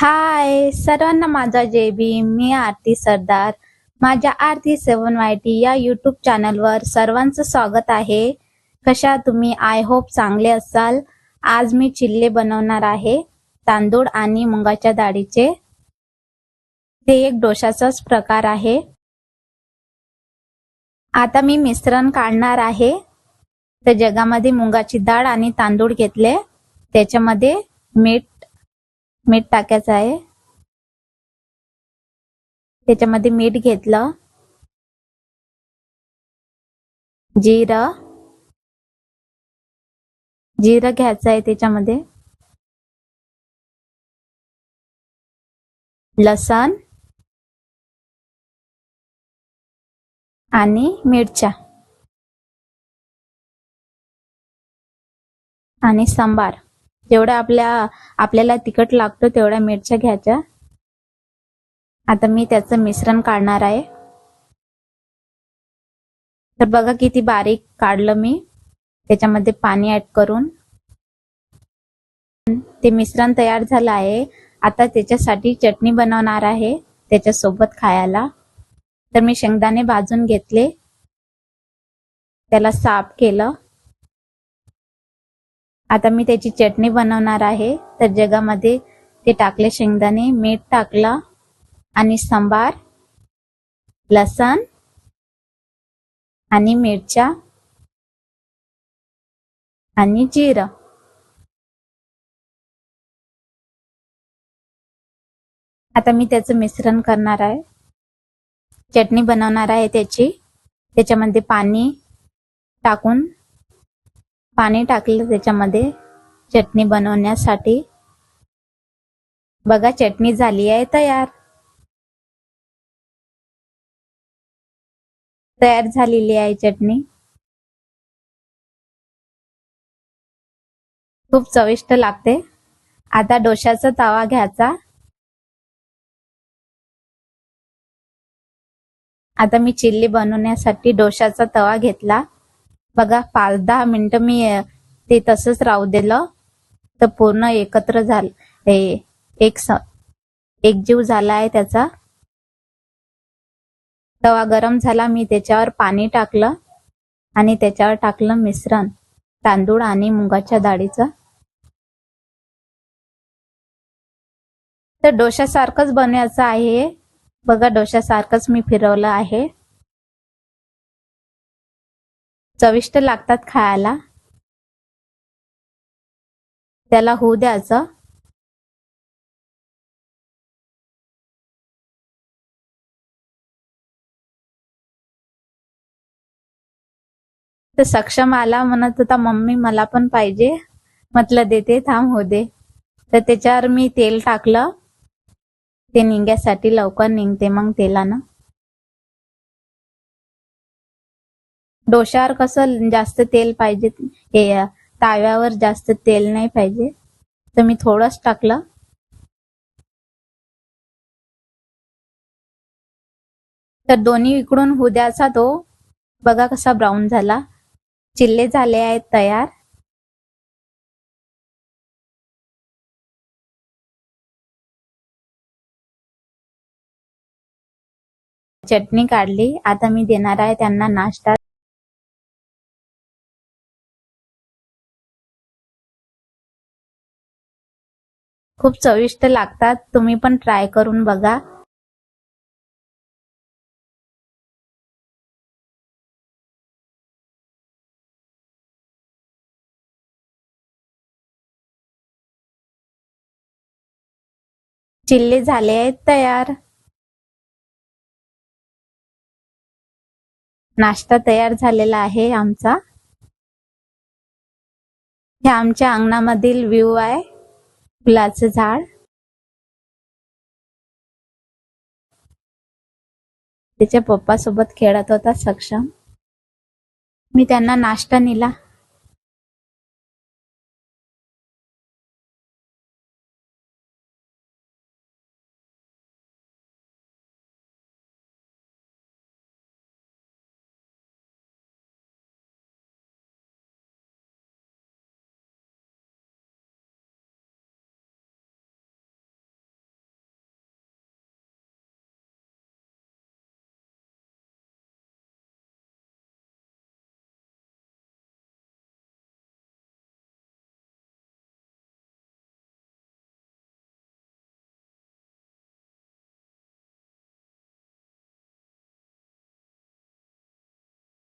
हाय सर्वांना माझा जे बी मी आरती सरदार. माझ्या आरती सेवन वाय टी या युट्यूब चॅनलवर सर्वांचं स्वागत आहे. कशा तुम्ही? आय होप चांगले असाल. आज मी चिल्ले बनवणार आहे. तांदूळ आणि मुगाच्या डाळीचे. ते एक डोशाचाच प्रकार आहे. आता मी मिश्रण काढणार आहे. तर जगामध्ये मुगाची डाळ आणि तांदूळ घेतले. त्याच्यामध्ये मीठ मीठ टाकायचं आहे. त्याच्यामध्ये मीठ घेतलं. जिरं. जिरं घ्यायचं आहे त्याच्यामध्ये. लसण. आणि मिरच्या. आणि सांबार. जेवढा आपल्या आपल्याला तिखट लागतो तेवढ्या मिरच्या घ्यायच्या. आता मी त्याचं मिश्रण काढणार आहे. तर बघा किती बारीक काढलं मी. त्याच्यामध्ये पाणी ऍड करून. ते मिश्रण तयार झालं आहे. आता त्याच्यासाठी चटणी बनवणार आहे त्याच्यासोबत खायला. तर मी शेंगदाणे भाजून घेतले. त्याला साफ केलं. आता मी त्याची चटणी बनवणार आहे. तर जगामध्ये ते टाकले शेंगदाणे मीठ टाकलं आणि सांबार लसण आणि मिरच्या आणि जिरं. आता मी त्याचं मिश्रण करणार आहे. चटणी बनवणार आहे त्याची. त्याच्यामध्ये पाणी टाकून पाणी टाकलं त्याच्यामध्ये चटणी बनवण्यासाठी. बघा चटणी झाली आहे तयार. तयार झालेली आहे चटणी. खूप चविष्ट लागते. आता डोशाचा तवा घ्यायचा. आता मी चिल्ली बनवण्यासाठी डोशाचा तवा घेतला. बघा पाच दहा मिनिटं मी ते तसंच राहू दिलं. तर पूर्ण एकत्र झालं एक स एकजीव झाला आहे त्याचा. तवा गरम झाला मी त्याच्यावर पाणी टाकलं. आणि त्याच्यावर टाकलं मिश्रण तांदूळ आणि मुगाच्या डाळीचं. तर डोशासारखंच बनवायचं आहे. बघा डोशासारखंच मी फिरवलं आहे. चविष्ट लागतात खायला. त्याला होऊ द्यायचं. तर सक्षम आला म्हणत होता मम्मी मला पण पाहिजे. म्हटलं देते थांब हो दे. तर त्याच्यावर मी तेल टाकलं. ते निघण्यासाठी लवकर निघते मग तेलानं. डोशावर कसं जास्त तेल पाहिजे हे ताव्यावर जास्त तेल नाही पाहिजे. तर मी थोडंच टाकलं. तर दोन्ही इकडून हुद्याचा तो. बघा कसा ब्राऊन झाला. चिल्ले झाले आहेत तयार. चटणी काढली. आता मी देणार आहे त्यांना नाश्ता. खूप चविष्ट लागतात. तुम्ही पण ट्राय करून बघा. चिल्ले झाले आहेत तयार. नाश्ता तयार झालेला आहे आमचा. हे आमच्या अंगणामधील व्ह्यू आहे. फुलाचं झाड. त्याच्या पप्पा सोबत खेळत होता सक्षम. मी त्यांना नाश्ता नेला.